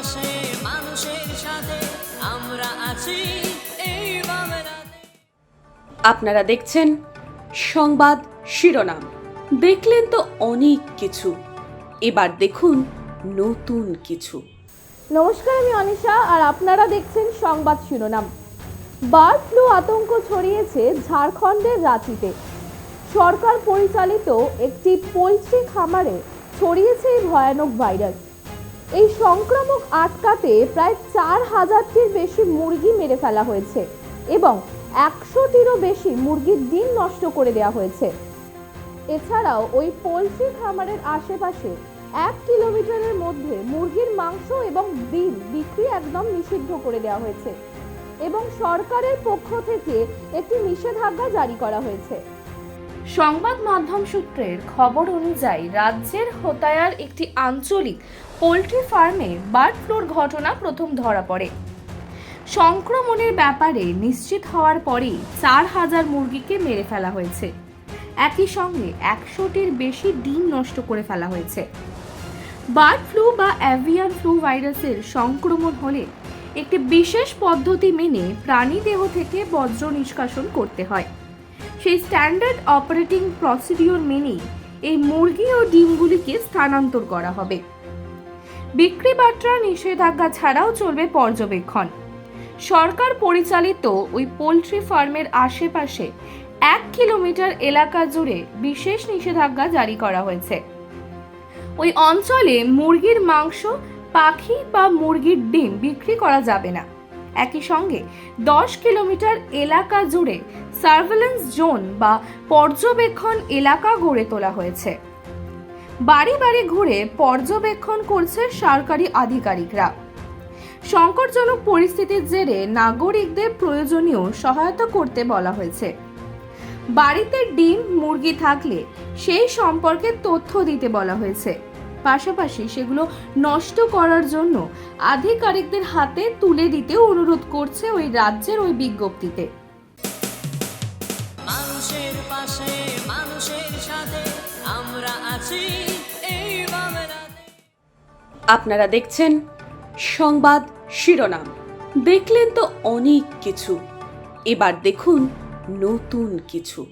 পাশে মানুষের সাথে আমরা আছি। এই আপনারা দেখছেন সংবাদ শিরোনাম। দেখলেন তো অনেক কিছু। এবার দেখুন নতুন কিছু। নমস্কার আমি অনিশা আর আপনারা দেখছেন সংবাদ শিরোনাম। বার্ড ফ্লু আতঙ্ক ছড়িয়েছে ঝাড়খণ্ডের রাঁচিতে। সরকার পরিচালিত একটি পোলট্রি খামারে ছড়িয়েছে এই ভয়ানক ভাইরাস। এই সংক্রামক আটকাতে প্রায় চার হাজারটির বেশি মুরগি মেরে ফেলা হয়েছে এবং একশোটিরও বেশি মুরগির ডিম নষ্ট করে দেওয়া হয়েছে। এছাড়াও ওই পোলট্রি খামারের আশেপাশে এক কিলোমিটারের মধ্যে মুরগির মাংস এবং ডিম বিক্রি একদম নিষিদ্ধ করে দেওয়া হয়েছে এবং সরকারের পক্ষ থেকে একটি নিষেধাজ্ঞা জারি করা হয়েছে। সংবাদ মাধ্যম সূত্রের খবর অনুযায়ী রাজ্যের হোতায়ার একটি আঞ্চলিক পোলট্রি ফার্মে বার্ড ফ্লুর ঘটনা প্রথম ধরা পড়ে। সংক্রমণের ব্যাপারে নিশ্চিত হওয়ার পরেই চার হাজার মুরগিকে মেরে ফেলা হয়েছে। একই সঙ্গে একশোটির বেশি ডিম নষ্ট করে ফেলা হয়েছে। বার্ড ফ্লু বা অ্যাভিয়ান ফ্লু ভাইরাসের সংক্রমণ হলে একটি বিশেষ পদ্ধতি মেনে প্রাণী দেহ থেকে বজ্র নিষ্কাশন করতে হয়। সেই স্ট্যান্ডার্ড অপারেটিং প্রসিডিওর মেনেই এই মুরগি ও ডিমগুলিকে স্থানান্তর করা হবে। বিক্রি বাট্রা নিষেধাজ্ঞা ছাড়াও চলবে পর্যবেক্ষণ। সরকার পরিচালিত ওই পোলট্রি ফার্মের আশেপাশে এক কিলোমিটার এলাকা জুড়ে বিশেষ নিষেধাজ্ঞা জারি করা হয়েছে। ওই অঞ্চলে মুরগির মাংস, পাখি বা মুরগির ডিম বিক্রি করা যাবে না। একই সঙ্গে দশ কিলোমিটার এলাকা জুড়ে সার্ভেলেন্স জোন বা পর্যবেক্ষণ এলাকা গড়ে তোলা হয়েছে। বাড়ি বাড়ি ঘুরে পর্যবেক্ষণ করছে সরকারি আধিকারিকরা। সংকটজনক পরিস্থিতির জেরে নাগরিকদের প্রয়োজনীয় সহায়তা করতে বলা হয়েছে। বাড়িতে ডিম, মুরগি থাকলে সেই সম্পর্কে তথ্য দিতে বলা হয়েছে। পাশাপাশি সেগুলো নষ্ট করার জন্য আধিকারিকদের হাতে তুলে দিতে অনুরোধ করছে ওই রাজ্যের ওই বিজ্ঞপ্তিতে। মানুষের পাশে মানুষের সাথে আমরা আছি এই আপনারা দেখছেন সংবাদ শিরোনাম। দেখলেন তো অনেক কিছু। এবার দেখুন নতুন কিছু।